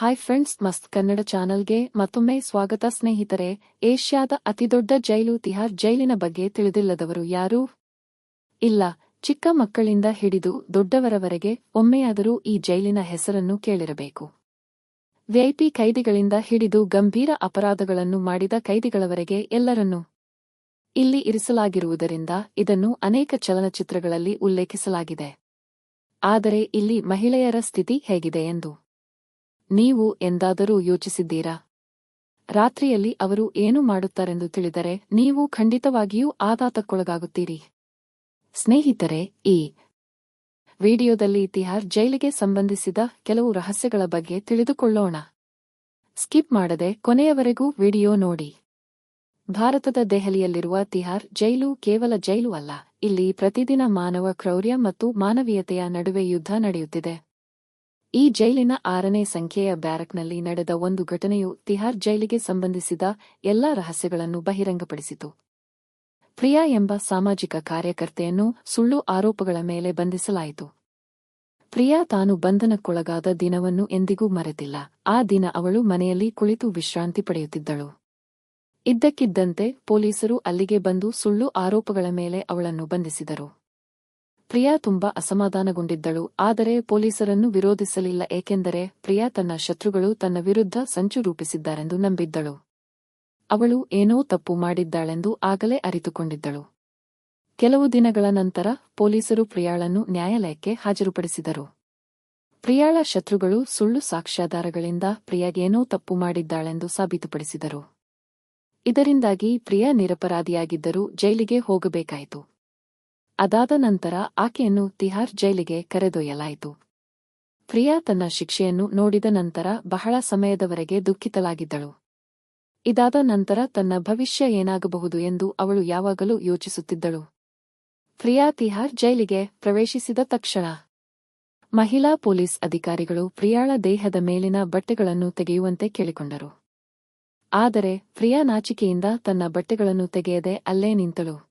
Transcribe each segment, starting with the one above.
Hi friends ಮಸ್ತ್ ಕನ್ನಡ ಚಾನಲ್ಗೆ ಮತ್ತೊಮ್ಮೆ ಸ್ವಾಗತ ಸ್ನೇಹಿತರೆ. ಏಷ್ಯಾದ ಅತಿದೊಡ್ಡ ಜೈಲು ತಿಹಾರ್ ಜೈಲಿನ ಬಗ್ಗೆ ತಿಳಿದಿಲ್ಲದವರು ಯಾರೂ? ಇಲ್ಲ, ಚಿಕ್ಕ ಮಕ್ಕಳಿಂದ ಹಿಡಿದು ದೊಡ್ಡವರವರೆಗೆ ಒಮ್ಮೆಯಾದರೂ ಈ ಜೈಲಿನ ಹೆಸರನ್ನು ಕೇಳಿರಬೇಕು. ವಿಐಪಿ ಕೈದಿಗಳಿಂದ ಹಿಡಿದು ಗಂಭೀರ ಅಪರಾಧಗಳನ್ನು ಮಾಡಿದ ಕೈದಿಗಳವರೆಗೆ ಎಲ್ಲರನ್ನೂ ಇಲ್ಲಿ ಇರಿಸಲಾಗಿರುವುದರಿಂದ ಇದನ್ನು ಅನೇಕ ಚಲನಚಿತ್ರಗಳಲ್ಲಿ ಉಲ್ಲೇಖಿಸಲಾಗಿದೆ. ಆದರೆ ಇಲ್ಲಿ ಮಹಿಳೆಯರ ಸ್ಥಿತಿ ಹೇಗಿದೆ ಎಂದು ನೀವು ಎಂದಾದರೂ ಯೋಚಿಸಿದ್ದೀರಾ? ರಾತ್ರಿಯಲ್ಲಿ ಅವರು ಏನು ಮಾಡುತ್ತಾರೆಂದು ತಿಳಿದರೆ ನೀವು ಖಂಡಿತವಾಗಿಯೂ ಆಘಾತಕ್ಕೊಳಗಾಗುತ್ತೀರಿ. ಸ್ನೇಹಿತರೆ, ಈ ವಿಡಿಯೋದಲ್ಲಿ ಇತಿಹಾರ್ ಜೈಲಿಗೆ ಸಂಬಂಧಿಸಿದ ಕೆಲವು ರಹಸ್ಯಗಳ ಬಗ್ಗೆ ತಿಳಿದುಕೊಳ್ಳೋಣ. ಸ್ಕಿಪ್ ಮಾಡದೆ ಕೊನೆಯವರೆಗೂ ವಿಡಿಯೋ ನೋಡಿ. ಭಾರತದ ದೆಹಲಿಯಲ್ಲಿರುವ ತಿಹಾರ್ ಜೈಲು ಕೇವಲ ಜೈಲು ಅಲ್ಲ, ಇಲ್ಲಿ ಪ್ರತಿದಿನ ಮಾನವ ಕ್ರೌರ್ಯ ಮತ್ತು ಮಾನವೀಯತೆಯ ನಡುವೆ ಯುದ್ಧ ನಡೆಯುತ್ತಿದೆ. ಈ ಜೈಲಿನ ಆರನೇ ಸಂಖ್ಯೆಯ ಬ್ಯಾರಕ್ನಲ್ಲಿ ನಡೆದ ಒಂದು ಘಟನೆಯು ತಿಹಾರ್ ಜೈಲಿಗೆ ಸಂಬಂಧಿಸಿದ ಎಲ್ಲಾ ರಹಸ್ಯಗಳನ್ನು ಬಹಿರಂಗಪಡಿಸಿತು. ಪ್ರಿಯಾ ಎಂಬ ಸಾಮಾಜಿಕ ಕಾರ್ಯಕರ್ತೆಯನ್ನು ಸುಳ್ಳು ಆರೋಪಗಳ ಮೇಲೆ ಬಂಧಿಸಲಾಯಿತು. ಪ್ರಿಯಾ ತಾನು ಬಂಧನಕ್ಕೊಳಗಾದ ದಿನವನ್ನು ಎಂದಿಗೂ ಮರೆತಿಲ್ಲ. ಆ ದಿನ ಅವಳು ಮನೆಯಲ್ಲಿ ಕುಳಿತು ವಿಶ್ರಾಂತಿ ಪಡೆಯುತ್ತಿದ್ದಳು. ಇದ್ದಕ್ಕಿದ್ದಂತೆ ಪೊಲೀಸರು ಅಲ್ಲಿಗೆ ಬಂದು ಸುಳ್ಳು ಆರೋಪಗಳ ಮೇಲೆ ಅವಳನ್ನು ಬಂಧಿಸಿದರು. ಪ್ರಿಯಾ ತುಂಬಾ ಅಸಮಾಧಾನಗೊಂಡಿದ್ದಳು, ಆದರೆ ಪೊಲೀಸರನ್ನು ವಿರೋಧಿಸಲಿಲ್ಲ, ಏಕೆಂದರೆ ಪ್ರಿಯಾ ತನ್ನ ಶತ್ರುಗಳು ತನ್ನ ವಿರುದ್ಧ ಸಂಚು ರೂಪಿಸಿದ್ದಾರೆಂದು ನಂಬಿದ್ದಳು. ಅವಳು ಏನೋ ತಪ್ಪು ಮಾಡಿದ್ದಾಳೆಂದು ಆಗಲೇ ಅರಿತುಕೊಂಡಿದ್ದಳು. ಕೆಲವು ದಿನಗಳ ನಂತರ ಪೊಲೀಸರು ಪ್ರಿಯಾಳನ್ನು ನ್ಯಾಯಾಲಯಕ್ಕೆ ಹಾಜರುಪಡಿಸಿದರು. ಪ್ರಿಯಾಳ ಶತ್ರುಗಳು ಸುಳ್ಳು ಸಾಕ್ಷ್ಯಾಧಾರಗಳಿಂದ ಪ್ರಿಯಾಗೇನೋ ತಪ್ಪು ಮಾಡಿದ್ದಾಳೆಂದು ಸಾಬೀತುಪಡಿಸಿದರು. ಇದರಿಂದಾಗಿ ಪ್ರಿಯಾ ನಿರಪರಾಧಿಯಾಗಿದ್ದರೂ ಜೈಲಿಗೆ ಹೋಗಬೇಕಾಯಿತು. ಅದಾದ ನಂತರ ಆಕೆಯನ್ನು ತಿಹಾರ್ ಜೈಲಿಗೆ ಕರೆದೊಯ್ಯಲಾಯಿತು. ಪ್ರಿಯಾ ತನ್ನ ಶಿಕ್ಷೆಯನ್ನು ನೋಡಿದ ನಂತರ ಬಹಳ ಸಮಯದವರೆಗೆ ದುಃಖಿತಲಾಗಿದ್ದಳು ಇದಾದ ನಂತರ ತನ್ನ ಭವಿಷ್ಯ ಏನಾಗಬಹುದು ಎಂದು ಅವಳು ಯಾವಾಗಲೂ ಯೋಚಿಸುತ್ತಿದ್ದಳು. ಪ್ರಿಯಾ ತಿಹಾರ್ ಜೈಲಿಗೆ ಪ್ರವೇಶಿಸಿದ ತಕ್ಷಣ ಮಹಿಳಾ ಪೊಲೀಸ್ ಅಧಿಕಾರಿಗಳು ಪ್ರಿಯಾಳ ದೇಹದ ಮೇಲಿನ ಬಟ್ಟೆಗಳನ್ನು ತೆಗೆಯುವಂತೆ ಕೇಳಿಕೊಂಡರು. ಆದರೆ ಪ್ರಿಯಾ ನಾಚಿಕೆಯಿಂದ ತನ್ನ ಬಟ್ಟೆಗಳನ್ನು ತೆಗೆಯದೆ ಅಲ್ಲೇ ನಿಂತಳು.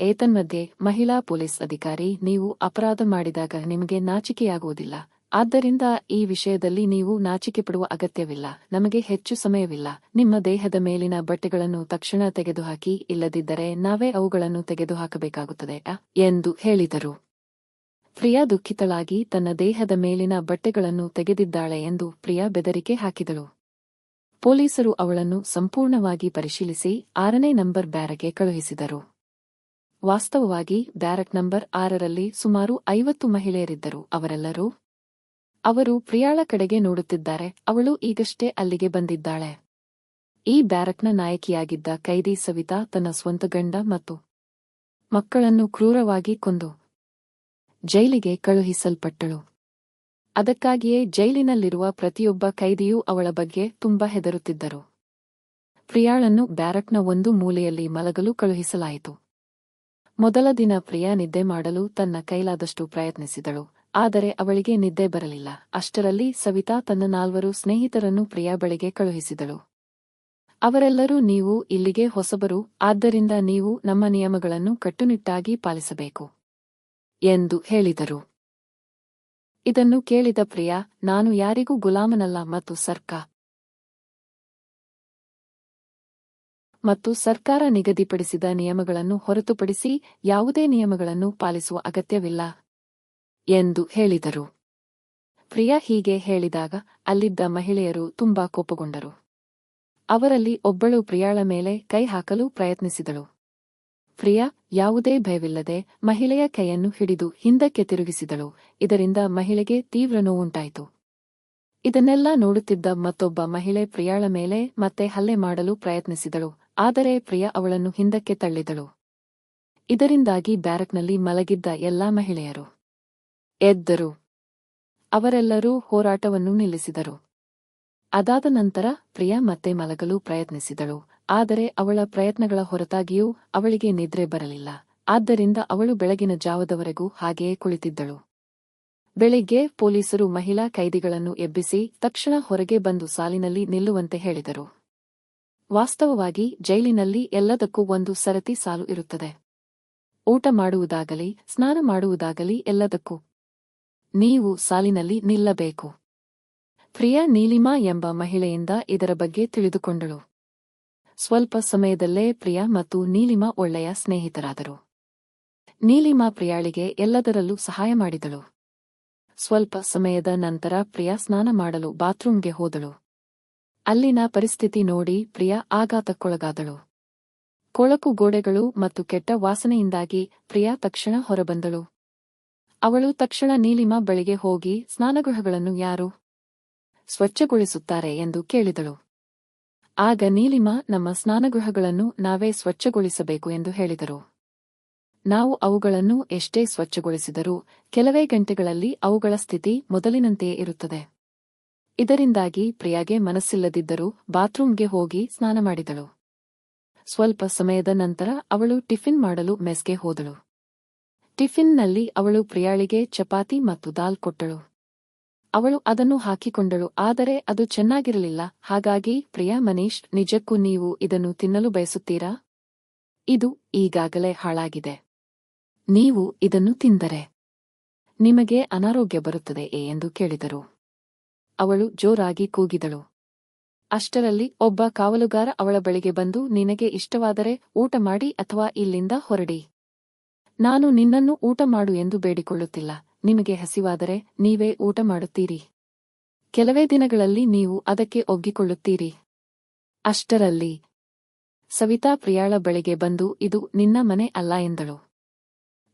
ಏತನ್ಮಧ್ಯೆ ಮಹಿಳಾ ಪೊಲೀಸ್ ಅಧಿಕಾರಿ, ನೀವು ಅಪರಾಧ ಮಾಡಿದಾಗ ನಿಮಗೆ ನಾಚಿಕೆಯಾಗುವುದಿಲ್ಲ. ಆದ್ದರಿಂದ ಈ ವಿಷಯದಲ್ಲಿ ನೀವು ನಾಚಿಕೆ ಪಡುವ ಅಗತ್ಯವಿಲ್ಲ. ನಮಗೆ ಹೆಚ್ಚು ಸಮಯವಿಲ್ಲ. ನಿಮ್ಮ ದೇಹದ ಮೇಲಿನ ಬಟ್ಟೆಗಳನ್ನು ತಕ್ಷಣ ತೆಗೆದುಹಾಕಿ, ಇಲ್ಲದಿದ್ದರೆ ನಾವೇ ಅವುಗಳನ್ನು ತೆಗೆದುಹಾಕಬೇಕಾಗುತ್ತದೆ ಎಂದು ಹೇಳಿದರು. ಪ್ರಿಯಾ ದುಃಖಿತಳಾಗಿ ತನ್ನ ದೇಹದ ಮೇಲಿನ ಬಟ್ಟೆಗಳನ್ನು ತೆಗೆದಿದ್ದಾಳೆ ಎಂದು ಪ್ರಿಯಾ ಬೆದರಿಕೆ ಹಾಕಿದಳು. ಪೊಲೀಸರು ಅವಳನ್ನು ಸಂಪೂರ್ಣವಾಗಿ ಪರಿಶೀಲಿಸಿ, ಆರನೇ ನಂಬರ್ ಬ್ಯಾರಗೆ ಕಳುಹಿಸಿದರು. ವಾಸ್ತವವಾಗಿ ಬ್ಯಾರಕ್ ನಂಬರ್ ಆರರಲ್ಲಿ ಸುಮಾರು ಐವತ್ತು ಮಹಿಳೆಯರಿದ್ದರು. ಅವರೆಲ್ಲರೂ ಅವರು ಪ್ರಿಯಾಳ ಕಡೆಗೆ ನೋಡುತ್ತಿದ್ದಾರೆ. ಅವಳು ಈಗಷ್ಟೇ ಅಲ್ಲಿಗೆ ಬಂದಿದ್ದಾಳೆ. ಈ ಬ್ಯಾರಕ್ನ ನಾಯಕಿಯಾಗಿದ್ದ ಕೈದಿ ಸವಿತಾ ತನ್ನ ಸ್ವಂತ ಗಂಡ ಮತ್ತು ಮಕ್ಕಳನ್ನು ಕ್ರೂರವಾಗಿ ಕೊಂದು ಜೈಲಿಗೆ ಕಳುಹಿಸಲ್ಪಟ್ಟಳು. ಅದಕ್ಕಾಗಿಯೇ ಜೈಲಿನಲ್ಲಿರುವ ಪ್ರತಿಯೊಬ್ಬ ಕೈದಿಯೂ ಅವಳ ಬಗ್ಗೆ ತುಂಬಾ ಹೆದರುತ್ತಿದ್ದರು. ಪ್ರಿಯಾಳನ್ನು ಬ್ಯಾರಕ್ನ ಒಂದು ಮೂಲೆಯಲ್ಲಿ ಮಲಗಲು ಕಳುಹಿಸಲಾಯಿತು. ಮೊದಲ ದಿನ ಪ್ರಿಯಾ ನಿದ್ದೆ ಮಾಡಲು ತನ್ನ ಕೈಲಾದಷ್ಟು ಪ್ರಯತ್ನಿಸಿದಳು, ಆದರೆ ಅವಳಿಗೆ ನಿದ್ದೆ ಬರಲಿಲ್ಲ. ಅಷ್ಟರಲ್ಲಿ ಸವಿತಾ ತನ್ನ ನಾಲ್ವರು ಸ್ನೇಹಿತರನ್ನು ಪ್ರಿಯಾ ಬಳಿಗೆ ಕಳುಹಿಸಿದಳು. ಅವರೆಲ್ಲರೂ ನೀವು ಇಲ್ಲಿಗೆ ಹೊಸಬರು, ಆದ್ದರಿಂದ ನೀವು ನಮ್ಮ ನಿಯಮಗಳನ್ನು ಕಟ್ಟುನಿಟ್ಟಾಗಿ ಪಾಲಿಸಬೇಕು ಎಂದು ಹೇಳಿದರು. ಇದನ್ನು ಕೇಳಿದ ಪ್ರಿಯಾ, ನಾನು ಯಾರಿಗೂ ಗುಲಾಮನಲ್ಲ ಮತ್ತು ಸರ್ಕಾ ಮತ್ತು ಸರ್ಕಾರ ನಿಗದಿಪಡಿಸಿದ ನಿಯಮಗಳನ್ನು ಹೊರತುಪಡಿಸಿ ಯಾವುದೇ ನಿಯಮಗಳನ್ನು ಪಾಲಿಸುವ ಅಗತ್ಯವಿಲ್ಲ ಎಂದು ಹೇಳಿದರು. ಪ್ರಿಯಾ ಹೀಗೆ ಹೇಳಿದಾಗ ಅಲ್ಲಿದ್ದ ಮಹಿಳೆಯರು ತುಂಬಾ ಕೋಪಗೊಂಡರು. ಅವರಲ್ಲಿ ಒಬ್ಬಳು ಪ್ರಿಯಾಳ ಮೇಲೆ ಕೈ ಹಾಕಲು ಪ್ರಯತ್ನಿಸಿದಳು. ಪ್ರಿಯಾ, ಯಾವುದೇ ಭಯವಿಲ್ಲದೆ ಮಹಿಳೆಯ ಕೈಯನ್ನು ಹಿಡಿದು ಹಿಂದಕ್ಕೆ ತಿರುಗಿಸಿದಳು. ಇದರಿಂದ ಮಹಿಳೆಗೆ ತೀವ್ರ ನೋವುಂಟಾಯಿತು. ಇದನ್ನೆಲ್ಲ ನೋಡುತ್ತಿದ್ದ ಮತ್ತೊಬ್ಬ ಮಹಿಳೆ ಪ್ರಿಯಾಳ ಮೇಲೆ ಮತ್ತೆ ಹಲ್ಲೆ ಮಾಡಲು ಪ್ರಯತ್ನಿಸಿದಳು. ಆದರೆ ಪ್ರಿಯಾ ಅವಳನ್ನು ಹಿಂದಕ್ಕೆ ತಳ್ಳಿದಳು. ಇದರಿಂದಾಗಿ ಬ್ಯಾರಕ್ನಲ್ಲಿ ಮಲಗಿದ್ದ ಎಲ್ಲಾ ಮಹಿಳೆಯರು. ಎದ್ದರು. ಅವರೆಲ್ಲರೂ ಹೋರಾಟವನ್ನು ನಿಲ್ಲಿಸಿದರು. ಅದಾದ ನಂತರ ಪ್ರಿಯಾ ಮತ್ತೆ ಮಲಗಲು ಪ್ರಯತ್ನಿಸಿದಳು. ಆದರೆ ಅವಳ ಪ್ರಯತ್ನಗಳ ಹೊರತಾಗಿಯೂ ಅವಳಿಗೆ ನಿದ್ರೆ ಬರಲಿಲ್ಲ. ಆದ್ದರಿಂದ ಅವಳು ಬೆಳಗಿನ ಜಾವದವರೆಗೂ ಹಾಗೆಯೇ ಕುಳಿತಿದ್ದಳು. ಬೆಳಿಗ್ಗೆ ಪೊಲೀಸರು ಮಹಿಳಾ ಕೈದಿಗಳನ್ನು ಎಬ್ಬಿಸಿ ತಕ್ಷಣ ಹೊರಗೆ ಬಂದು ಸಾಲಿನಲ್ಲಿ ನಿಲ್ಲುವಂತೆ ಹೇಳಿದರು. ವಾಸ್ತವವಾಗಿ ಜೈಲಿನಲ್ಲಿ ಎಲ್ಲದಕ್ಕೂ ಒಂದು ಸರತಿ ಸಾಲು ಇರುತ್ತದೆ. ಊಟ ಮಾಡುವುದಾಗಲಿ, ಸ್ನಾನ ಮಾಡುವುದಾಗಲಿ ಎಲ್ಲದಕ್ಕೂ. ನೀವು ಸಾಲಿನಲ್ಲಿ ನಿಲ್ಲಬೇಕು. ಪ್ರಿಯಾ ನೀಲಿಮಾ ಎಂಬ ಮಹಿಳೆಯಿಂದ ಇದರ ಬಗ್ಗೆ ತಿಳಿದುಕೊಂಡಳು. ಸ್ವಲ್ಪ ಸಮಯದಲ್ಲೇ ಪ್ರಿಯಾ ಮತ್ತು ನೀಲಿಮಾ ಒಳ್ಳೆಯ ಸ್ನೇಹಿತರಾದರು. ನೀಲಿಮಾ ಪ್ರಿಯಾಳಿಗೆ ಎಲ್ಲದರಲ್ಲೂ ಸಹಾಯ ಮಾಡಿದಳು. ಸ್ವಲ್ಪ ಸಮಯದ ನಂತರ ಪ್ರಿಯಾ ಸ್ನಾನ ಮಾಡಲು ಬಾತ್ರೂಮ್ಗೆ ಹೋದಳು. ಅಲ್ಲಿನ ಪರಿಸ್ಥಿತಿ ನೋಡಿ ಪ್ರಿಯಾ ಆಘಾತಕ್ಕೊಳಗಾದಳು. ಕೊಳಕು ಗೋಡೆಗಳು ಮತ್ತು ಕೆಟ್ಟ ವಾಸನೆಯಿಂದಾಗಿ ಪ್ರಿಯಾ ತಕ್ಷಣ ಹೊರಬಂದಳು. ಅವಳು ತಕ್ಷಣ ನೀಲಿಮಾ ಬಳಿಗೆ ಹೋಗಿ ಸ್ನಾನಗೃಹಗಳನ್ನು ಯಾರು ಸ್ವಚ್ಛಗೊಳಿಸುತ್ತಾರೆ ಎಂದು ಕೇಳಿದಳು. ಆಗ ನೀಲಿಮಾ, ನಮ್ಮ ಸ್ನಾನಗೃಹಗಳನ್ನು ನಾವೇ ಸ್ವಚ್ಛಗೊಳಿಸಬೇಕು ಎಂದು ಹೇಳಿದರು. ನಾವು ಅವುಗಳನ್ನು ಎಷ್ಟೇ ಸ್ವಚ್ಛಗೊಳಿಸಿದರೂ ಕೆಲವೇ ಗಂಟೆಗಳಲ್ಲಿ ಅವುಗಳ ಸ್ಥಿತಿ ಮೊದಲಿನಂತೆಯೇ ಇರುತ್ತದೆ. ಇದರಿಂದಾಗಿ ಪ್ರಿಯಾಗೆ ಮನಸ್ಸಿಲ್ಲದಿದ್ದರೂ ಬಾತ್ರೂಮ್ಗೆ ಹೋಗಿ ಸ್ನಾನ ಮಾಡಿದಳು. ಸ್ವಲ್ಪ ಸಮಯದ ನಂತರ ಅವಳು ಟಿಫಿನ್ ಮಾಡಲು ಮೆಸ್ಗೆ ಹೋದಳು. ಟಿಫಿನ್ನಲ್ಲಿ ಅವಳು ಪ್ರಿಯಾಳಿಗೆ ಚಪಾತಿ ಮತ್ತು ದಾಲ್ ಕೊಟ್ಟಳು. ಅವಳು ಅದನ್ನು ಹಾಕಿಕೊಂಡಳು, ಆದರೆ ಅದು ಚೆನ್ನಾಗಿರಲಿಲ್ಲ. ಹಾಗಾಗಿ, ಪ್ರಿಯಾ, ಮನೀಶ್, ನಿಜಕ್ಕೂ ನೀವು ಇದನ್ನು ತಿನ್ನಲು ಬಯಸುತ್ತೀರಾ? ಇದು ಈಗಾಗಲೇ ಹಾಳಾಗಿದೆ. ನೀವು ಇದನ್ನು ತಿಂದರೆ ನಿಮಗೆ ಅನಾರೋಗ್ಯ ಬರುತ್ತದೆ ಎಂದು ಕೇಳಿದರು. ಅವಳು ಜೋರಾಗಿ ಕೂಗಿದಳು. ಅಷ್ಟರಲ್ಲಿ ಒಬ್ಬ ಕಾವಲುಗಾರ ಅವಳ ಬಳಿಗೆ ಬಂದು, ನಿನಗೆ ಇಷ್ಟವಾದರೆ ಊಟ ಮಾಡಿ ಅಥವಾ ಇಲ್ಲಿಂದ ಹೊರಡಿ. ನಾನು ನಿನ್ನನ್ನು ಊಟ ಮಾಡು ಎಂದು ಬೇಡಿಕೊಳ್ಳುತ್ತಿಲ್ಲ. ನಿಮಗೆ ಹಸಿವಾದರೆ ನೀವೇ ಊಟ ಮಾಡುತ್ತೀರಿ. ಕೆಲವೇ ದಿನಗಳಲ್ಲಿ ನೀವು ಅದಕ್ಕೆ ಒಗ್ಗಿಕೊಳ್ಳುತ್ತೀರಿ. ಅಷ್ಟರಲ್ಲಿ ಸವಿತಾ ಪ್ರಿಯಾಳ ಬಳಿಗೆ ಬಂದು, ಇದು ನಿನ್ನ ಮನೆ ಅಲ್ಲ ಎಂದಳು.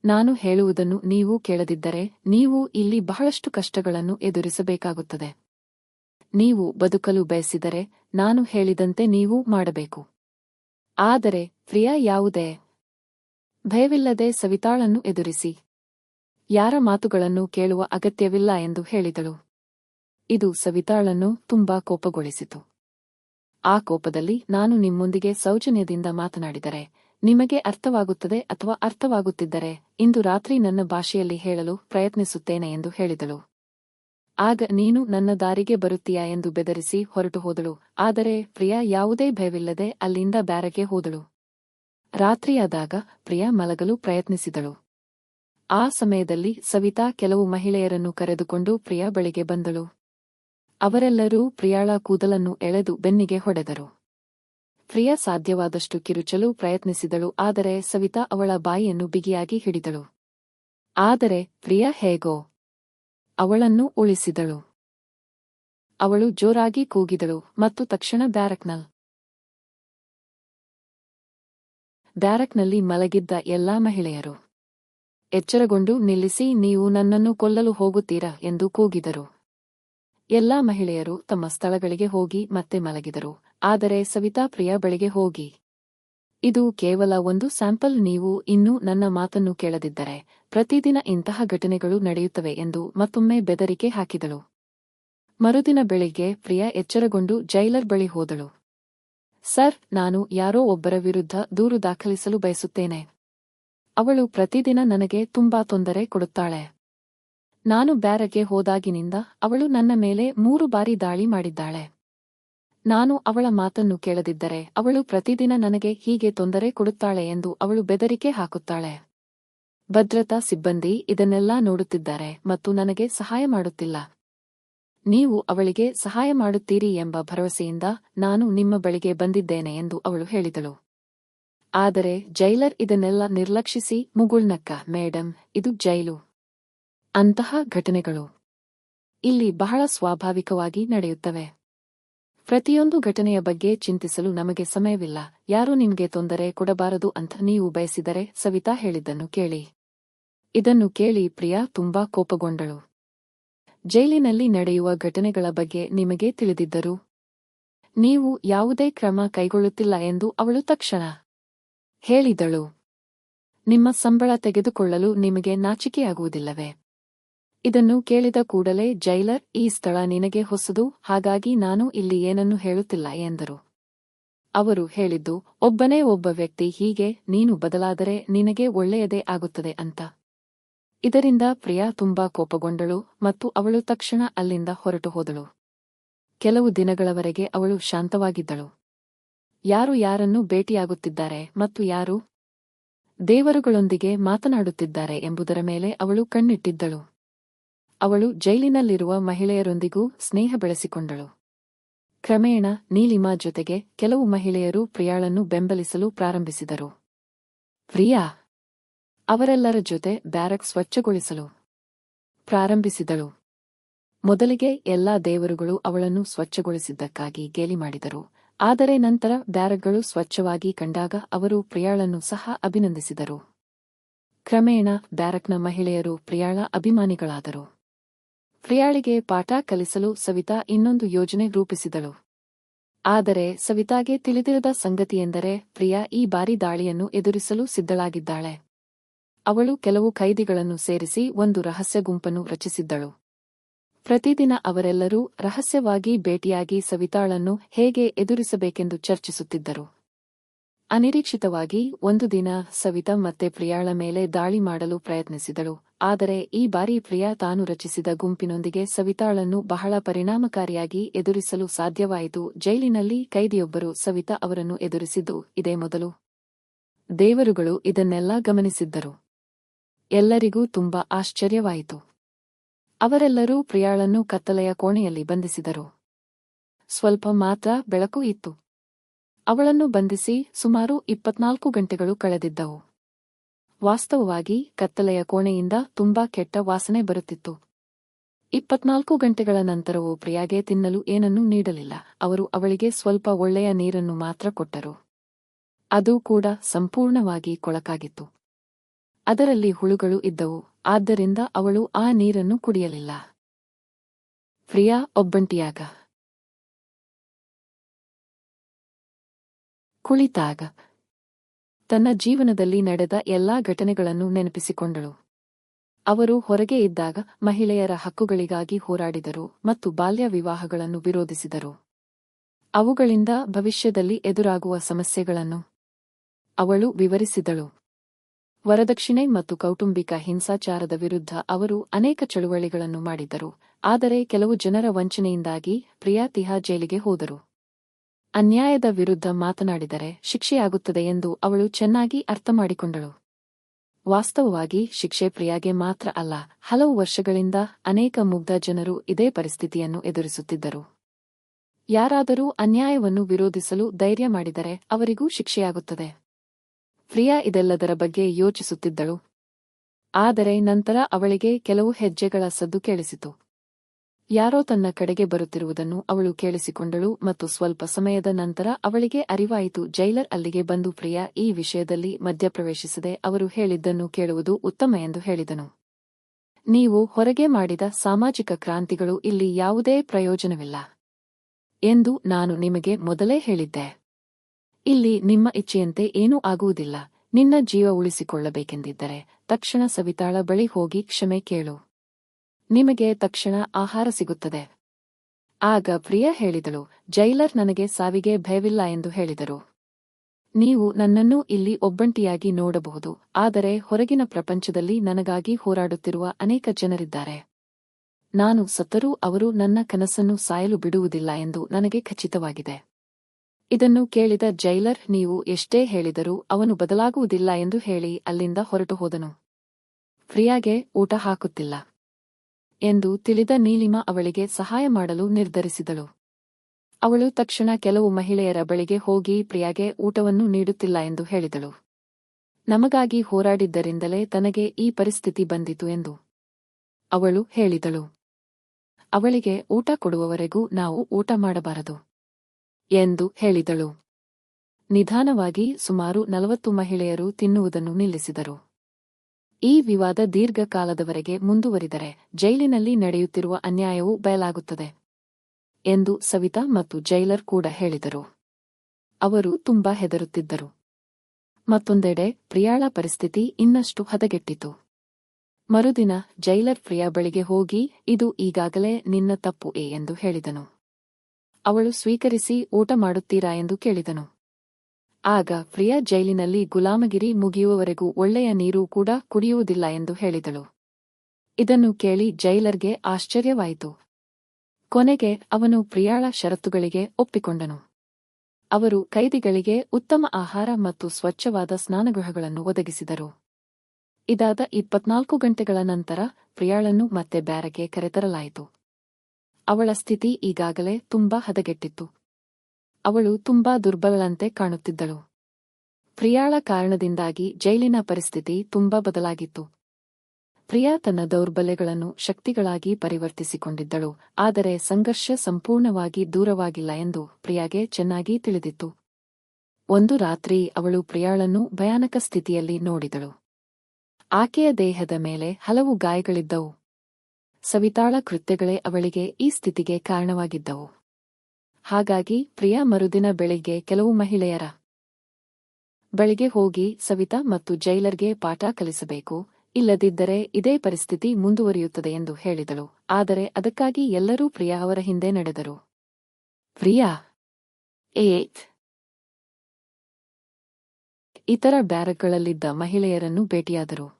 ನಾನು ಹೇಳುವುದನ್ನು ನೀವು ಕೇಳದಿದ್ದರೆ, ನೀವು ಇಲ್ಲಿ ಬಹಳಷ್ಟು ಕಷ್ಟಗಳನ್ನು ಎದುರಿಸಬೇಕಾಗುತ್ತದೆ. ನೀವು ಬದುಕಲು ಬಯಸಿದರೆ ನಾನು ಹೇಳಿದಂತೆ ನೀವು ಮಾಡಬೇಕು. ಆದರೆ ಪ್ರಿಯಾ ಯಾವುದೇ ಭಯವಿಲ್ಲದೆ ಸವಿತಾಳನ್ನು ಎದುರಿಸಿ. ಯಾರ ಮಾತುಗಳನ್ನು ಕೇಳುವ ಅಗತ್ಯವಿಲ್ಲ ಎಂದು ಹೇಳಿದಳು. ಇದು ಸವಿತಾಳನ್ನು ತುಂಬಾ ಕೋಪಗೊಳಿಸಿತು. ಆ ಕೋಪದಲ್ಲಿ ನಾನು ನಿಮ್ಮೊಂದಿಗೆ ಸೌಜನ್ಯದಿಂದ ಮಾತನಾಡಿದರೆ ನಿಮಗೆ ಅರ್ಥವಾಗುತ್ತದೆ ಅಥವಾ ಅರ್ಥವಾಗುತ್ತಿದ್ದರೆ ಇಂದು ರಾತ್ರಿ ನನ್ನ ಭಾಷೆಯಲ್ಲಿ ಹೇಳಲು ಪ್ರಯತ್ನಿಸುತ್ತೇನೆ ಎಂದು ಹೇಳಿದಳು. ಆಗ ನೀನು ನನ್ನ ದಾರಿಗೆ ಬರುತ್ತೀಯಾ ಎಂದು ಬೆದರಿಸಿ ಹೊರಟು ಹೋದಳು. ಆದರೆ ಪ್ರಿಯಾ ಯಾವುದೇ ಭಯವಿಲ್ಲದೆ ಅಲ್ಲಿಂದ ಬ್ಯಾರಗೆ ಹೋದಳು. ರಾತ್ರಿಯಾದಾಗ ಪ್ರಿಯಾ ಮಲಗಲು ಪ್ರಯತ್ನಿಸಿದಳು. ಆ ಸಮಯದಲ್ಲಿ ಸವಿತಾ ಕೆಲವು ಮಹಿಳೆಯರನ್ನು ಕರೆದುಕೊಂಡು ಪ್ರಿಯಾ ಬಳಿಗೆ ಬಂದಳು. ಅವರೆಲ್ಲರೂ ಪ್ರಿಯಾಳ ಕೂದಲನ್ನು ಎಳೆದು ಬೆನ್ನಿಗೆ ಹೊಡೆದರು. ಪ್ರಿಯಾ ಸಾಧ್ಯವಾದಷ್ಟು ಕಿರುಚಲು ಪ್ರಯತ್ನಿಸಿದಳು. ಆದರೆ ಸವಿತಾ ಅವಳ ಬಾಯಿಯನ್ನು ಬಿಗಿಯಾಗಿ ಹಿಡಿದಳು. ಆದರೆ ಪ್ರಿಯಾ ಹೇಗೋ ಅವಳನ್ನು ಉಳಿಸಿದಳು. ಅವಳು ಜೋರಾಗಿ ಕೂಗಿದಳು ಮತ್ತು ತಕ್ಷಣ ಬ್ಯಾರಕ್ನಲ್. ಬ್ಯಾರಕ್ನಲ್ಲಿ ಮಲಗಿದ್ದ ಎಲ್ಲಾ ಮಹಿಳೆಯರು. ಎಚ್ಚರಗೊಂಡು ನಿಲ್ಲಿಸಿ, ನೀವು ನನ್ನನ್ನು ಕೊಲ್ಲಲು ಹೋಗುತ್ತೀರಾ ಎಂದು ಕೂಗಿದರು. ಎಲ್ಲಾ ಮಹಿಳೆಯರು ತಮ್ಮ ಸ್ಥಳಗಳಿಗೆ ಹೋಗಿ ಮತ್ತೆ ಮಲಗಿದರು. ಆದರೆ ಸವಿತಾ ಪ್ರಿಯ ಬಳಿಗೆ ಹೋಗಿ. ಇದು ಕೇವಲ ಒಂದು ಸ್ಯಾಂಪಲ್, ನೀವು ಇನ್ನೂ ನನ್ನ ಮಾತನ್ನು ಕೇಳದಿದ್ದರೆ. ಪ್ರತಿದಿನ ಇಂತಹ ಘಟನೆಗಳು ನಡೆಯುತ್ತವೆ ಎಂದು ಮತ್ತೊಮ್ಮೆ ಬೆದರಿಕೆ ಹಾಕಿದಳು. ಮರುದಿನ ಬೆಳಿಗ್ಗೆ ಪ್ರಿಯಾ ಎಚ್ಚರಗೊಂಡು ಜೈಲರ್ ಬಳಿ ಹೋದಳು. ಸರ್, ನಾನು ಯಾರೋ ಒಬ್ಬರ ವಿರುದ್ಧ ದೂರು ದಾಖಲಿಸಲು ಬಯಸುತ್ತೇನೆ. ಅವಳು ಪ್ರತಿದಿನ ನನಗೆ ತುಂಬಾ ತೊಂದರೆ ಕೊಡುತ್ತಾಳೆ. ನಾನು ಬ್ಯಾರಗೆ ಹೋದಾಗಿನಿಂದ ಅವಳು ನನ್ನ ಮೇಲೆ ಮೂರು ಬಾರಿ ದಾಳಿ ಮಾಡಿದ್ದಾಳೆ. ನಾನು ಅವಳ ಮಾತನ್ನು ಕೇಳದಿದ್ದರೆ ಅವಳು ಪ್ರತಿದಿನ ನನಗೆ ಹೀಗೆ ತೊಂದರೆ ಕೊಡುತ್ತಾಳೆ ಎಂದು ಅವಳು ಬೆದರಿಕೆ ಹಾಕುತ್ತಾಳೆ. ಭದ್ರತಾ ಸಿಬ್ಬಂದಿ ಇದನ್ನೆಲ್ಲಾ ನೋಡುತ್ತಿದ್ದಾರೆ ಮತ್ತು ನನಗೆ ಸಹಾಯ ಮಾಡುತ್ತಿಲ್ಲ. ನೀವು ಅವಳಿಗೆ ಸಹಾಯ ಮಾಡುತ್ತೀರಿ ಎಂಬ ಭರವಸೆಯಿಂದ ನಾನು ನಿಮ್ಮ ಬಳಿಗೆ ಬಂದಿದ್ದೇನೆ ಎಂದು ಅವಳು ಹೇಳಿದಳು. ಆದರೆ ಜೈಲರ್ ಇದನ್ನೆಲ್ಲ ನಿರ್ಲಕ್ಷಿಸಿ ಮುಗುಳ್ನಕ್ಕ, ಮೇಡಂ, ಇದು ಜೈಲು. ಅಂತಹ ಘಟನೆಗಳು ಇಲ್ಲಿ ಬಹಳ ಸ್ವಾಭಾವಿಕವಾಗಿ ನಡೆಯುತ್ತವೆ. ಪ್ರತಿಯೊಂದು ಘಟನೆಯ ಬಗ್ಗೆ ಚಿಂತಿಸಲು ನಮಗೆ ಸಮಯವಿಲ್ಲ. ಯಾರೂ ನಿಮಗೆ ತೊಂದರೆ ಕೊಡಬಾರದು ಅಂತ ನೀವು ಬಯಸಿದರೆ ಸವಿತಾ ಹೇಳಿದ್ದನ್ನು ಕೇಳಿ. ಇದನ್ನು ಕೇಳಿ ಪ್ರಿಯಾ ತುಂಬಾ ಕೋಪಗೊಂಡಳು. ಜೈಲಿನಲ್ಲಿ ನಡೆಯುವ ಘಟನೆಗಳ ಬಗ್ಗೆ ನಿಮಗೆ ತಿಳಿದಿದ್ದರು, ನೀವು ಯಾವುದೇ ಕ್ರಮ ಕೈಗೊಳ್ಳುತ್ತಿಲ್ಲ ಎಂದು ಅವಳು ತಕ್ಷಣ ಹೇಳಿದಳು. ನಿಮ್ಮ ಸಂಬಳ ತೆಗೆದುಕೊಳ್ಳಲು ನಿಮಗೆ ನಾಚಿಕೆಯಾಗುವುದಿಲ್ಲವೇ? ಇದನ್ನು ಕೇಳಿದ ಕೂಡಲೇ ಜೈಲರ್, ಈ ಸ್ಥಳ ನಿನಗೆ ಹೊಸದು, ಹಾಗಾಗಿ ನಾನು ಇಲ್ಲಿ ಏನನ್ನು ಹೇಳುತ್ತಿಲ್ಲ ಎಂದರು. ಅವರು ಹೇಳಿದ್ದು, ಒಬ್ಬನೇ ಒಬ್ಬ ವ್ಯಕ್ತಿ ಹೀಗೆ, ನೀನು ಬದಲಾದರೆ ನಿನಗೆ ಒಳ್ಳೆಯದೇ ಆಗುತ್ತದೆ ಅಂತ. ಇದರಿಂದ ಪ್ರಿಯಾ ತುಂಬಾ ಕೋಪಗೊಂಡಳು ಮತ್ತು ಅವಳು ತಕ್ಷಣ ಅಲ್ಲಿಂದ ಹೊರಟು ಹೋದಳು. ಕೆಲವು ದಿನಗಳವರೆಗೆ ಅವಳು ಶಾಂತವಾಗಿದ್ದಳು. ಯಾರು ಯಾರನ್ನು ಭೇಟಿಯಾಗುತ್ತಿದ್ದಾರೆ ಮತ್ತು ಯಾರು ದೇವರುಗಳೊಂದಿಗೆ ಮಾತನಾಡುತ್ತಿದ್ದಾರೆ ಎಂಬುದರ ಮೇಲೆ ಅವಳು ಕಣ್ಣಿಟ್ಟಿದ್ದಳು. ಅವಳು ಜೈಲಿನಲ್ಲಿರುವ ಮಹಿಳೆಯರೊಂದಿಗೂ ಸ್ನೇಹ ಬೆಳೆಸಿಕೊಂಡಳು. ಕ್ರಮೇಣ ನೀಲಿಮಾ ಜೊತೆಗೆ ಕೆಲವು ಮಹಿಳೆಯರು ಪ್ರಿಯಾಳನ್ನು ಬೆಂಬಲಿಸಲು ಪ್ರಾರಂಭಿಸಿದರು. ಪ್ರಿಯಾ ಅವರೆಲ್ಲರ ಜೊತೆ ಬ್ಯಾರಕ್ ಸ್ವಚ್ಛಗೊಳಿಸಲು ಪ್ರಾರಂಭಿಸಿದಳು. ಮೊದಲಿಗೆ ಎಲ್ಲಾ ದೇವರುಗಳು ಅವಳನ್ನು ಸ್ವಚ್ಛಗೊಳಿಸಿದ್ದಕ್ಕಾಗಿ ಗೇಲಿ ಮಾಡಿದರು. ಆದರೆ ನಂತರ ಬ್ಯಾರಕ್ಗಳು ಸ್ವಚ್ಛವಾಗಿ ಕಂಡಾಗ ಅವರು ಪ್ರಿಯಾಳನ್ನು ಸಹ ಅಭಿನಂದಿಸಿದರು. ಕ್ರಮೇಣ ಬ್ಯಾರಕ್ನ ಮಹಿಳೆಯರು ಪ್ರಿಯಾಳ ಅಭಿಮಾನಿಗಳಾದರು. ಪ್ರಿಯಾಳಿಗೆ ಪಾಠ ಕಲಿಸಲು ಸವಿತಾ ಇನ್ನೊಂದು ಯೋಜನೆ ರೂಪಿಸಿದಳು. ಆದರೆ ಸವಿತಾಗೆ ತಿಳಿದಿರದ ಸಂಗತಿಯೆಂದರೆ ಪ್ರಿಯಾ ಈ ಬಾರಿ ದಾಳಿಯನ್ನು ಎದುರಿಸಲು ಸಿದ್ಧಳಾಗಿದ್ದಾಳೆ. ಅವಳು ಕೆಲವು ಕೈದಿಗಳನ್ನು ಸೇರಿಸಿ ಒಂದು ರಹಸ್ಯ ಗುಂಪನ್ನು ರಚಿಸಿದ್ದಳು. ಪ್ರತಿದಿನ ಅವರೆಲ್ಲರೂ ರಹಸ್ಯವಾಗಿ ಭೇಟಿಯಾಗಿ ಸವಿತಾಳನ್ನು ಹೇಗೆ ಎದುರಿಸಬೇಕೆಂದು ಚರ್ಚಿಸುತ್ತಿದ್ದರು. ಅನಿರೀಕ್ಷಿತವಾಗಿ ಒಂದು ದಿನ ಸವಿತಾ ಮತ್ತೆ ಪ್ರಿಯಾಳ ಮೇಲೆ ದಾಳಿ ಮಾಡಲು ಪ್ರಯತ್ನಿಸಿದಳು, ಆದರೆ ಈ ಬಾರಿ ಪ್ರಿಯಾ ತಾನು ರಚಿಸಿದ ಗುಂಪಿನೊಂದಿಗೆ ಸವಿತಾಳನ್ನು ಬಹಳ ಪರಿಣಾಮಕಾರಿಯಾಗಿ ಎದುರಿಸಲು ಸಾಧ್ಯವಾಯಿತು. ಜೈಲಿನಲ್ಲಿ ಕೈದಿಯೊಬ್ಬರು ಸವಿತಾ ಅವರನ್ನು ಎದುರಿಸಿದ್ದು ಇದೇ ಮೊದಲು. ದೇವರುಗಳು ಇದನ್ನೆಲ್ಲ ಗಮನಿಸಿದ್ದರು. ಎಲ್ಲರಿಗೂ ತುಂಬಾ ಆಶ್ಚರ್ಯವಾಯಿತು. ಅವರೆಲ್ಲರೂ ಪ್ರಿಯಾಳನ್ನು ಕತ್ತಲೆಯ ಕೋಣೆಯಲ್ಲಿ ಬಂಧಿಸಿದರು. ಸ್ವಲ್ಪ ಮಾತ್ರ ಬೆಳಕು ಇತ್ತು. ಅವಳನ್ನು ಬಂಧಿಸಿ ಸುಮಾರು ಇಪ್ಪತ್ನಾಲ್ಕು ಗಂಟೆಗಳು ಕಳೆದಿದ್ದವು. ವಾಸ್ತವವಾಗಿ ಕತ್ತಲೆಯ ಕೋಣೆಯಿಂದ ತುಂಬಾ ಕೆಟ್ಟ ವಾಸನೆ ಬರುತ್ತಿತ್ತು. ಇಪ್ಪತ್ನಾಲ್ಕು ಗಂಟೆಗಳ ನಂತರವೂ ಪ್ರಿಯಾಗೆ ತಿನ್ನಲು ಏನನ್ನೂ ನೀಡಲಿಲ್ಲ. ಅವರು ಅವಳಿಗೆ ಸ್ವಲ್ಪ ಒಳ್ಳೆಯ ನೀರನ್ನು ಮಾತ್ರ ಕೊಟ್ಟರು. ಅದು ಕೂಡ ಸಂಪೂರ್ಣವಾಗಿ ಕೊಳಕಾಗಿತ್ತು. ಅದರಲ್ಲಿ ಹುಳುಗಳು ಇದ್ದವು, ಆದ್ದರಿಂದ ಅವಳು ಆ ನೀರನ್ನು ಕುಡಿಯಲಿಲ್ಲ. ಪ್ರಿಯಾ ಒಬ್ಬಂಟಿಯಾಗ. ಕುಳಿತಾಗ. ತನ್ನ ಜೀವನದಲ್ಲಿ ನಡೆದ ಎಲ್ಲಾ ಘಟನೆಗಳನ್ನು ನೆನಪಿಸಿಕೊಂಡಳು. ಅವರು ಹೊರಗೆ ಇದ್ದಾಗ ಮಹಿಳೆಯರ ಹಕ್ಕುಗಳಿಗಾಗಿ ಹೋರಾಡಿದರು ಮತ್ತು ಬಾಲ್ಯ ವಿವಾಹಗಳನ್ನು ವಿರೋಧಿಸಿದರು. ಅವುಗಳಿಂದ ಭವಿಷ್ಯದಲ್ಲಿ ಎದುರಾಗುವ ಸಮಸ್ಯೆಗಳನ್ನು ಅವಳು ವಿವರಿಸಿದಳು. ವರದಕ್ಷಿಣೆ ಮತ್ತು ಕೌಟುಂಬಿಕ ಹಿಂಸಾಚಾರದ ವಿರುದ್ಧ ಅವರು ಅನೇಕ ಚಳುವಳಿಗಳನ್ನು ಮಾಡಿದ್ದರು, ಆದರೆ ಕೆಲವು ಜನರ ವಂಚನೆಯಿಂದಾಗಿ ಪ್ರಿಯಾ ತಿಹಾ ಜೈಲಿಗೆ ಹೋದರು. ಅನ್ಯಾಯದ ವಿರುದ್ಧ ಮಾತನಾಡಿದರೆ ಶಿಕ್ಷೆಯಾಗುತ್ತದೆ ಎಂದು ಅವಳು ಚೆನ್ನಾಗಿ ಅರ್ಥಮಾಡಿಕೊಂಡಳು. ವಾಸ್ತವವಾಗಿ ಶಿಕ್ಷೆ ಪ್ರಿಯಾಗೆ ಮಾತ್ರ ಅಲ್ಲ, ಹಲವು ವರ್ಷಗಳಿಂದ ಅನೇಕ ಮುಗ್ಧ ಜನರು ಇದೇ ಪರಿಸ್ಥಿತಿಯನ್ನು ಎದುರಿಸುತ್ತಿದ್ದರು. ಯಾರಾದರೂ ಅನ್ಯಾಯವನ್ನು ವಿರೋಧಿಸಲು ಧೈರ್ಯ ಮಾಡಿದರೆ ಅವರಿಗೂ ಶಿಕ್ಷೆಯಾಗುತ್ತದೆ. ಪ್ರಿಯಾ ಇದೆಲ್ಲದರ ಬಗ್ಗೆ ಯೋಚಿಸುತ್ತಿದ್ದಳು. ಆದರೆ ನಂತರ ಅವಳಿಗೆ ಕೆಲವು ಹೆಜ್ಜೆಗಳ ಸದ್ದು ಕೇಳಿಸಿತು. ಯಾರೋ ತನ್ನ ಕಡೆಗೆ ಬರುತ್ತಿರುವುದನ್ನು ಅವಳು ಕೇಳಿಸಿಕೊಂಡಳು ಮತ್ತು ಸ್ವಲ್ಪ ಸಮಯದ ನಂತರ ಅವಳಿಗೆ ಅರಿವಾಯಿತು, ಜೈಲರ್ ಅಲ್ಲಿಗೆ ಬಂದು ಪ್ರಿಯಾ ಈ ವಿಷಯದಲ್ಲಿ ಮಧ್ಯಪ್ರವೇಶಿಸದೆ ಅವರು ಹೇಳಿದ್ದನ್ನು ಕೇಳುವುದು ಉತ್ತಮ ಎಂದು ಹೇಳಿದನು. ನೀವು ಹೊರಗೆ ಮಾಡಿದ ಸಾಮಾಜಿಕ ಕ್ರಾಂತಿಗಳು ಇಲ್ಲಿ ಯಾವುದೇ ಪ್ರಯೋಜನವಿಲ್ಲ ಎಂದು ನಾನು ನಿಮಗೆ ಮೊದಲೇ ಹೇಳಿದ್ದೆ. ಇಲ್ಲಿ ನಿಮ್ಮ ಇಚ್ಛೆಯಂತೆ ಏನೂ ಆಗುವುದಿಲ್ಲ. ನಿನ್ನ ಜೀವ ಉಳಿಸಿಕೊಳ್ಳಬೇಕೆಂದಿದ್ದರೆ ತಕ್ಷಣ ಸವಿತಾಳ ಬಳಿ ಹೋಗಿ ಕ್ಷಮೆ ಕೇಳು. ನಿಮಗೆ ತಕ್ಷಣ ಆಹಾರ ಸಿಗುತ್ತದೆ. ಆಗ ಪ್ರಿಯ ಹೇಳಿದಳು, ಜೈಲರ್ ನನಗೆ ಸಾವಿಗೆ ಭಯವಿಲ್ಲ ಎಂದು ಹೇಳಿದರು. ನೀವು ನನ್ನನ್ನು ಇಲ್ಲಿ ಒಬ್ಬಂಟಿಯಾಗಿ ನೋಡಬಹುದು, ಆದರೆ ಹೊರಗಿನ ಪ್ರಪಂಚದಲ್ಲಿ ನನಗಾಗಿ ಹೋರಾಡುತ್ತಿರುವ ಅನೇಕ ಜನರಿದ್ದಾರೆ. ನಾನು ಸತ್ತರೂ ಅವರು ನನ್ನ ಕನಸನ್ನು ಸಾಯಲು ಬಿಡುವುದಿಲ್ಲ ಎಂದು ನನಗೆ ಖಚಿತವಾಗಿದೆ. ಇದನ್ನು ಕೇಳಿದ ಜೈಲರ್, ನೀವು ಎಷ್ಟೇ ಹೇಳಿದರೂ ಅವನು ಬದಲಾಗುವುದಿಲ್ಲ ಎಂದು ಹೇಳಿ ಅಲ್ಲಿಂದ ಹೊರಟು ಹೋದನು. ಪ್ರಿಯಾಗೆ ಊಟ ಹಾಕುತ್ತಿಲ್ಲ ಎಂದು ತಿಳಿದ ನೀಲಿಮ ಅವಳಿಗೆ ಸಹಾಯ ಮಾಡಲು ನಿರ್ಧರಿಸಿದಳು. ಅವಳು ತಕ್ಷಣ ಕೆಲವು ಮಹಿಳೆಯರ ಬಳಿಗೆ ಹೋಗಿ ಪ್ರಿಯಾಗೆ ಊಟವನ್ನು ನೀಡುತ್ತಿಲ್ಲ ಎಂದು ಹೇಳಿದಳು. ನಮಗಾಗಿ ಹೋರಾಡಿದ್ದರಿಂದಲೇ ತನಗೆ ಈ ಪರಿಸ್ಥಿತಿ ಬಂದಿತು ಎಂದು ಅವಳು ಹೇಳಿದಳು. ಅವಳಿಗೆ ಊಟ ಕೊಡುವವರೆಗೂ ನಾವು ಊಟ ಮಾಡಬಾರದು. ಎಂದು ಹೇಳಿದಳು. ನಿಧಾನವಾಗಿ ಸುಮಾರು ನಲವತ್ತು ಮಹಿಳೆಯರು ತಿನ್ನುವುದನ್ನು ನಿಲ್ಲಿಸಿದರು. ಈ ವಿವಾದ ದೀರ್ಘಕಾಲದವರೆಗೆ ಮುಂದುವರಿದರೆ ಜೈಲಿನಲ್ಲಿ ನಡೆಯುತ್ತಿರುವ ಅನ್ಯಾಯವು ಬಯಲಾಗುತ್ತದೆ ಎಂದು ಸವಿತಾ ಮತ್ತು ಜೈಲರ್ ಕೂಡ ಹೇಳಿದರು. ಅವರು ತುಂಬಾ ಹೆದರುತ್ತಿದ್ದರು. ಮತ್ತೊಂದೆಡೆ ಪ್ರಿಯಾಳ ಪರಿಸ್ಥಿತಿ ಇನ್ನಷ್ಟು ಹದಗೆಟ್ಟಿತು. ಮರುದಿನ ಜೈಲರ್ ಪ್ರಿಯಾ ಬಳಿಗೆ ಹೋಗಿ, ಇದು ಈಗಾಗಲೇ ನಿನ್ನ ತಪ್ಪು ಎಂದು ಹೇಳಿದನು. ಅವಳು ಸ್ವೀಕರಿಸಿ ಊಟ ಮಾಡುತ್ತೀರಾ ಎಂದು ಕೇಳಿದನು. ಆಗ ಪ್ರಿಯಾ ಜೈಲಿನಲ್ಲಿ ಗುಲಾಮಗಿರಿ ಮುಗಿಯುವವರೆಗೂ ಒಳ್ಳೆಯ ನೀರು ಕೂಡ ಕುಡಿಯುವುದಿಲ್ಲ ಎಂದು ಹೇಳಿದಳು. ಇದನ್ನು ಕೇಳಿ ಜೈಲರ್ಗೆ ಆಶ್ಚರ್ಯವಾಯಿತು. ಕೊನೆಗೆ ಅವನು ಪ್ರಿಯಾಳ ಷರತ್ತುಗಳಿಗೆ ಒಪ್ಪಿಕೊಂಡನು. ಅವರು ಕೈದಿಗಳಿಗೆ ಉತ್ತಮ ಆಹಾರ ಮತ್ತು ಸ್ವಚ್ಛವಾದ ಸ್ನಾನಗೃಹಗಳನ್ನು ಒದಗಿಸಿದರು. ಇದಾದ ಇಪ್ಪತ್ನಾಲ್ಕು ಗಂಟೆಗಳ ನಂತರ ಪ್ರಿಯಾಳನ್ನು ಮತ್ತೆ ಬ್ಯಾರಕ್ಕೆ ಕರೆತರಲಾಯಿತು. ಅವಳ ಸ್ಥಿತಿ ಈಗಾಗಲೇ ತುಂಬಾ ಹದಗೆಟ್ಟಿತ್ತು. ಅವಳು ತುಂಬಾ ದುರ್ಬಲಂತೆ ಕಾಣುತ್ತಿದ್ದಳು. ಪ್ರಿಯಾಳ ಕಾರಣದಿಂದಾಗಿ ಜೈಲಿನ ಪರಿಸ್ಥಿತಿ ತುಂಬಾ ಬದಲಾಗಿತ್ತು. ಪ್ರಿಯಾ ತನ್ನ ದೌರ್ಬಲ್ಯಗಳನ್ನು ಶಕ್ತಿಗಳಾಗಿ ಪರಿವರ್ತಿಸಿಕೊಂಡಿದ್ದಳು, ಆದರೆ ಸಂಘರ್ಷ ಸಂಪೂರ್ಣವಾಗಿ ದೂರವಾಗಿಲ್ಲ ಎಂದು ಪ್ರಿಯಾಗೆ ಚೆನ್ನಾಗಿ ತಿಳಿದಿತ್ತು. ಒಂದು ರಾತ್ರಿ ಅವಳು ಪ್ರಿಯಾಳನ್ನು ಭಯಾನಕ ಸ್ಥಿತಿಯಲ್ಲಿ ನೋಡಿದಳು. ಆಕೆಯ ದೇಹದ ಮೇಲೆ ಹಲವು ಗಾಯಗಳಿದ್ದವು. ಸವಿತಾಳ ಕೃತ್ಯಗಳೇ ಅವಳಿಗೆ ಈ ಸ್ಥಿತಿಗೆ ಕಾರಣವಾಗಿದ್ದವು. ಹಾಗಾಗಿ ಪ್ರಿಯಾ ಮರುದಿನ ಬೆಳಿಗ್ಗೆ ಕೆಲವು ಮಹಿಳೆಯರ ಬೆಳಿಗ್ಗೆ ಹೋಗಿ ಸವಿತಾ ಮತ್ತು ಜೈಲರ್ಗೆ ಪಾಠ ಕಲಿಸಬೇಕು, ಇಲ್ಲದಿದ್ದರೆ ಇದೇ ಪರಿಸ್ಥಿತಿ ಮುಂದುವರಿಯುತ್ತದೆ ಎಂದು ಹೇಳಿದಳು. ಆದರೆ ಅದಕ್ಕಾಗಿ ಎಲ್ಲರೂ ಪ್ರಿಯಾ ಅವರ ಹಿಂದೆ ನಡೆದರು. ಪ್ರಿಯಾ ಏತ್ ಇತರ ಬ್ಯಾರಕ್ಗಳಲ್ಲಿದ್ದ ಮಹಿಳೆಯರನ್ನು ಭೇಟಿಯಾದರು.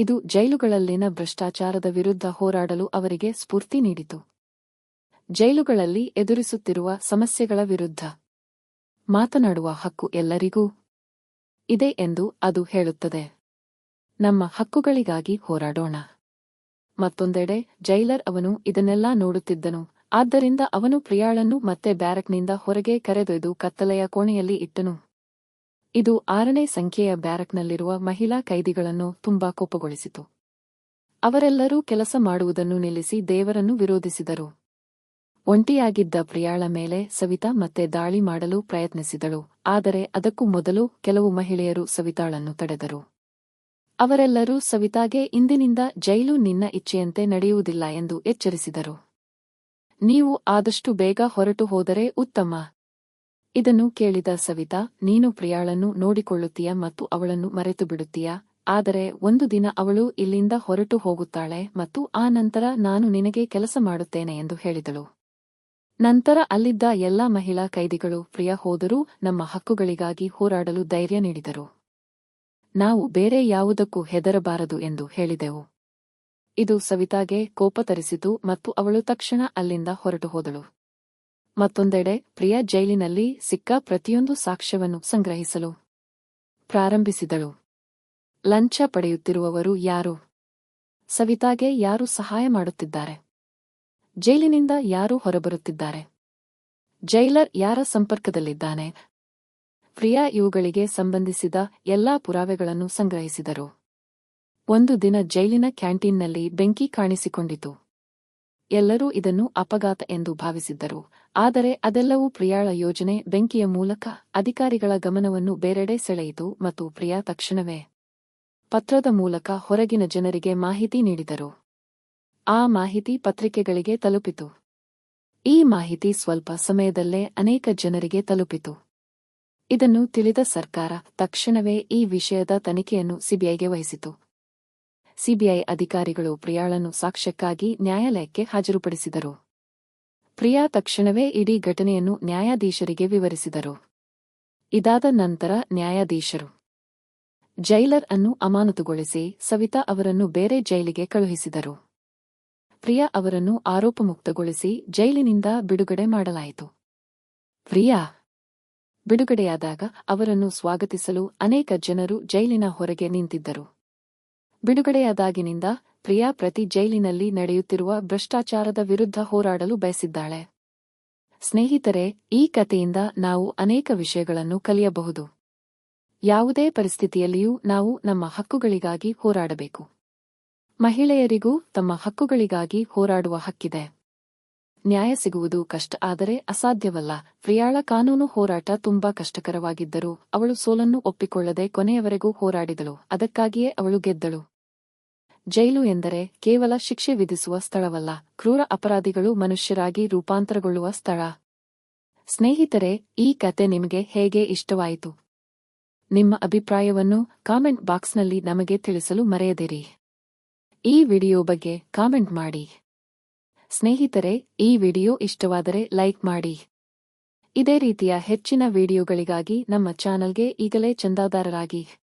ಇದು ಜೈಲುಗಳಲ್ಲಿನ ಭ್ರಷ್ಟಾಚಾರದ ವಿರುದ್ಧ ಹೋರಾಡಲು ಅವರಿಗೆ ಸ್ಫೂರ್ತಿ ನೀಡಿತು. ಜೈಲುಗಳಲ್ಲಿ ಎದುರಿಸುತ್ತಿರುವ ಸಮಸ್ಯೆಗಳ ವಿರುದ್ಧ ಮಾತನಾಡುವ ಹಕ್ಕು ಎಲ್ಲರಿಗೂ ಇದೆ ಎಂದು ಅದು ಹೇಳುತ್ತದೆ. ನಮ್ಮ ಹಕ್ಕುಗಳಿಗಾಗಿ ಹೋರಾಡೋಣ. ಮತ್ತೊಂದೆಡೆ, ಜೈಲರ್ ಅವನು ಇದನ್ನೆಲ್ಲಾ ನೋಡುತ್ತಿದ್ದನು. ಆದ್ದರಿಂದ ಅವನು ಪ್ರಿಯಾಳನ್ನು ಮತ್ತೆ ಬ್ಯಾರಕ್ನಿಂದ ಹೊರಗೆ ಕರೆದೊಯ್ದು ಕತ್ತಲೆಯ ಕೋಣೆಯಲ್ಲಿ ಇಟ್ಟನು. ಇದು ಆರನೇ ಸಂಖ್ಯೆಯ ಬ್ಯಾರಕ್ನಲ್ಲಿರುವ ಮಹಿಳಾ ಕೈದಿಗಳನ್ನು ತುಂಬಾ ಕೋಪಗೊಳಿಸಿತು. ಅವರೆಲ್ಲರೂ ಕೆಲಸ ಮಾಡುವುದನ್ನು ನಿಲ್ಲಿಸಿ ದೇವರನ್ನು ವಿರೋಧಿಸಿದರು. ಒಂಟಿಯಾಗಿದ್ದ ಪ್ರಿಯಾಳ ಮೇಲೆ ಸವಿತಾ ಮತ್ತೆ ದಾಳಿ ಮಾಡಲು ಪ್ರಯತ್ನಿಸಿದಳು, ಆದರೆ ಅದಕ್ಕೂ ಮೊದಲು ಕೆಲವು ಮಹಿಳೆಯರು ಸವಿತಾಳನ್ನು ತಡೆದರು. ಅವರೆಲ್ಲರೂ ಸವಿತಾಗೆ, ಇಂದಿನಿಂದ ಜೈಲು ನಿನ್ನ ಇಚ್ಛೆಯಂತೆ ನಡೆಯುವುದಿಲ್ಲ ಎಂದು ಎಚ್ಚರಿಸಿದರು. ನೀವು ಆದಷ್ಟು ಬೇಗ ಹೊರಟು ಹೋದರೆ ಉತ್ತಮ. ಇದನ್ನು ಕೇಳಿದ ಸವಿತಾ, ನೀನು ಪ್ರಿಯಾಳನ್ನು ನೋಡಿಕೊಳ್ಳುತ್ತೀಯ ಮತ್ತು ಅವಳನ್ನು ಮರೆತು ಬಿಡುತ್ತೀಯ ಆದರೆ ಒಂದು ದಿನ ಅವಳು ಇಲ್ಲಿಂದ ಹೊರಟು ಹೋಗುತ್ತಾಳೆ ಮತ್ತು ಆ ನಂತರ ನಾನು ನಿನಗೆ ಕೆಲಸ ಮಾಡುತ್ತೇನೆ ಎಂದು ಹೇಳಿದಳು. ನಂತರ ಅಲ್ಲಿದ್ದ ಎಲ್ಲಾ ಮಹಿಳಾ ಕೈದಿಗಳು ಪ್ರಿಯ ಹೋದರೂ ನಮ್ಮ ಹಕ್ಕುಗಳಿಗಾಗಿ ಹೋರಾಡಲು ಧೈರ್ಯ ನೀಡಿದರು. ನಾವು ಬೇರೆ ಯಾವುದಕ್ಕೂ ಹೆದರಬಾರದು ಎಂದು ಹೇಳಿದೆವು. ಇದು ಸವಿತಾಗೆ ಕೋಪ ತರಿಸಿತು ಮತ್ತು ಅವಳು ತಕ್ಷಣ ಅಲ್ಲಿಂದ ಹೊರಟು ಹೋದಳು. ಮತ್ತೊಂದೆಡೆ ಪ್ರಿಯಾ ಜೈಲಿನಲ್ಲಿ ಸಿಕ್ಕ ಪ್ರತಿಯೊಂದು ಸಾಕ್ಷ್ಯವನ್ನು ಸಂಗ್ರಹಿಸಲು ಪ್ರಾರಂಭಿಸಿದಳು. ಲಂಚ ಪಡೆಯುತ್ತಿರುವವರು ಯಾರು? ಸವಿತಾಗೆ ಯಾರು ಸಹಾಯ ಮಾಡುತ್ತಿದ್ದಾರೆ? ಜೈಲಿನಿಂದ ಯಾರು ಹೊರಬರುತ್ತಿದ್ದಾರೆ? ಜೈಲರ್ ಯಾರ ಸಂಪರ್ಕದಲ್ಲಿದ್ದಾನೆ? ಪ್ರಿಯಾ ಇವುಗಳಿಗೆ ಸಂಬಂಧಿಸಿದ ಎಲ್ಲಾ ಪುರಾವೆಗಳನ್ನು ಸಂಗ್ರಹಿಸಿದರು. ಒಂದು ದಿನ ಜೈಲಿನ ಕ್ಯಾಂಟೀನ್ನಲ್ಲಿ ಬೆಂಕಿ ಕಾಣಿಸಿಕೊಂಡಿತು. ಎಲ್ಲರೂ ಇದನ್ನು ಅಪಘಾತ ಎಂದು ಭಾವಿಸಿದ್ದರು. ಆದರೆ ಅದೆಲ್ಲವೂ ಪ್ರಿಯಾಳ ಯೋಜನೆ ಬೆಂಕಿಯ ಮೂಲಕ ಅಧಿಕಾರಿಗಳ ಗಮನವನ್ನು ಬೇರೆಡೆ ಸೆಳೆಯಿತು ಮತ್ತು ಪ್ರಿಯಾ ತಕ್ಷಣವೇ ಪತ್ರದ ಮೂಲಕ ಹೊರಗಿನ ಜನರಿಗೆ ಮಾಹಿತಿ ನೀಡಿದರು. ಆ ಮಾಹಿತಿ ಪತ್ರಿಕೆಗಳಿಗೆ ತಲುಪಿತು. ಈ ಮಾಹಿತಿ ಸ್ವಲ್ಪ ಸಮಯದಲ್ಲೇ ಅನೇಕ ಜನರಿಗೆ ತಲುಪಿತು. ಇದನ್ನು ತಿಳಿದ ಸರ್ಕಾರ ತಕ್ಷಣವೇ ಈ ವಿಷಯದ ತನಿಖೆಯನ್ನು ಸಿಬಿಐಗೆ ವಹಿಸಿತು. ಸಿಬಿಐ ಅಧಿಕಾರಿಗಳು ಪ್ರಿಯಾಳನ್ನು ಸಾಕ್ಷ್ಯಕ್ಕಾಗಿ ನ್ಯಾಯಾಲಯಕ್ಕೆ ಹಾಜರುಪಡಿಸಿದರು. ಪ್ರಿಯಾ ತಕ್ಷಣವೇ ಇಡೀ ಘಟನೆಯನ್ನು ನ್ಯಾಯಾಧೀಶರಿಗೆ ವಿವರಿಸಿದರು. ಇದಾದ ನಂತರ ನ್ಯಾಯಾಧೀಶರು ಜೈಲರ್ ಅನ್ನು ಅಮಾನತುಗೊಳಿಸಿ ಸವಿತಾ ಅವರನ್ನು ಬೇರೆ ಜೈಲಿಗೆ ಕಳುಹಿಸಿದರು. ಪ್ರಿಯಾ ಅವರನ್ನು ಆರೋಪಮುಕ್ತಗೊಳಿಸಿ ಜೈಲಿನಿಂದ ಬಿಡುಗಡೆ ಮಾಡಲಾಯಿತು. ಪ್ರಿಯಾ ಬಿಡುಗಡೆಯಾದಾಗ ಅವರನ್ನು ಸ್ವಾಗತಿಸಲು ಅನೇಕ ಜನರು ಜೈಲಿನ ಹೊರಗೆ ನಿಂತಿದ್ದರು. ಬಿಡುಗಡೆಯಾದಾಗಿನಿಂದ ಪ್ರಿಯಾ ಪ್ರತಿ ಜೈಲಿನಲ್ಲಿ ನಡೆಯುತ್ತಿರುವ ಭ್ರಷ್ಟಾಚಾರದ ವಿರುದ್ಧ ಹೋರಾಡಲು ಬಯಸಿದ್ದಾಳೆ. ಸ್ನೇಹಿತರೆ, ಈ ಕಥೆಯಿಂದ ನಾವು ಅನೇಕ ವಿಷಯಗಳನ್ನು ಕಲಿಯಬಹುದು. ಯಾವುದೇ ಪರಿಸ್ಥಿತಿಯಲ್ಲಿಯೂ ನಾವು ನಮ್ಮ ಹಕ್ಕುಗಳಿಗಾಗಿ ಹೋರಾಡಬೇಕು. ಮಹಿಳೆಯರಿಗೂ ತಮ್ಮ ಹಕ್ಕುಗಳಿಗಾಗಿ ಹೋರಾಡುವ ಹಕ್ಕಿದೆ. ನ್ಯಾಯ ಸಿಗುವುದು ಕಷ್ಟ, ಆದರೆ ಅಸಾಧ್ಯವಲ್ಲ. ಪ್ರಿಯಾಳ ಕಾನೂನು ಹೋರಾಟ ತುಂಬಾ ಕಷ್ಟಕರವಾಗಿದ್ದರೂ ಅವಳು ಸೋಲನ್ನು ಒಪ್ಪಿಕೊಳ್ಳದೆ ಕೊನೆಯವರೆಗೂ ಹೋರಾಡಿದಳು. ಅದಕ್ಕಾಗಿಯೇ ಅವಳು ಗೆದ್ದಳು. ಜೈಲು ಎಂದರೆ ಕೇವಲ ಶಿಕ್ಷೆ ವಿಧಿಸುವ ಸ್ಥಳವಲ್ಲ, ಕ್ರೂರ ಅಪರಾಧಿಗಳು ಮನುಷ್ಯರಾಗಿ ರೂಪಾಂತರಗೊಳ್ಳುವ ಸ್ಥಳ. ಸ್ನೇಹಿತರೆ, ಈ ಕತೆ ನಿಮಗೆ ಹೇಗೆ ಇಷ್ಟವಾಯಿತು? ನಿಮ್ಮ ಅಭಿಪ್ರಾಯವನ್ನು ಕಾಮೆಂಟ್ ಬಾಕ್ಸ್ನಲ್ಲಿ ನಮಗೆ ತಿಳಿಸಲು ಮರೆಯದಿರಿ. ಈ ವಿಡಿಯೋ ಬಗ್ಗೆ ಕಾಮೆಂಟ್ ಮಾಡಿ. ಸ್ನೇಹಿತರೆ, ಈ ವಿಡಿಯೋ ಇಷ್ಟವಾದರೆ ಲೈಕ್ ಮಾಡಿ. ಇದೇ ರೀತಿಯ ಹೆಚ್ಚಿನ ವಿಡಿಯೋಗಳಿಗಾಗಿ ನಮ್ಮ ಚಾನಲ್ಗೆ ಈಗಲೇ ಚಂದಾದಾರರಾಗಿ.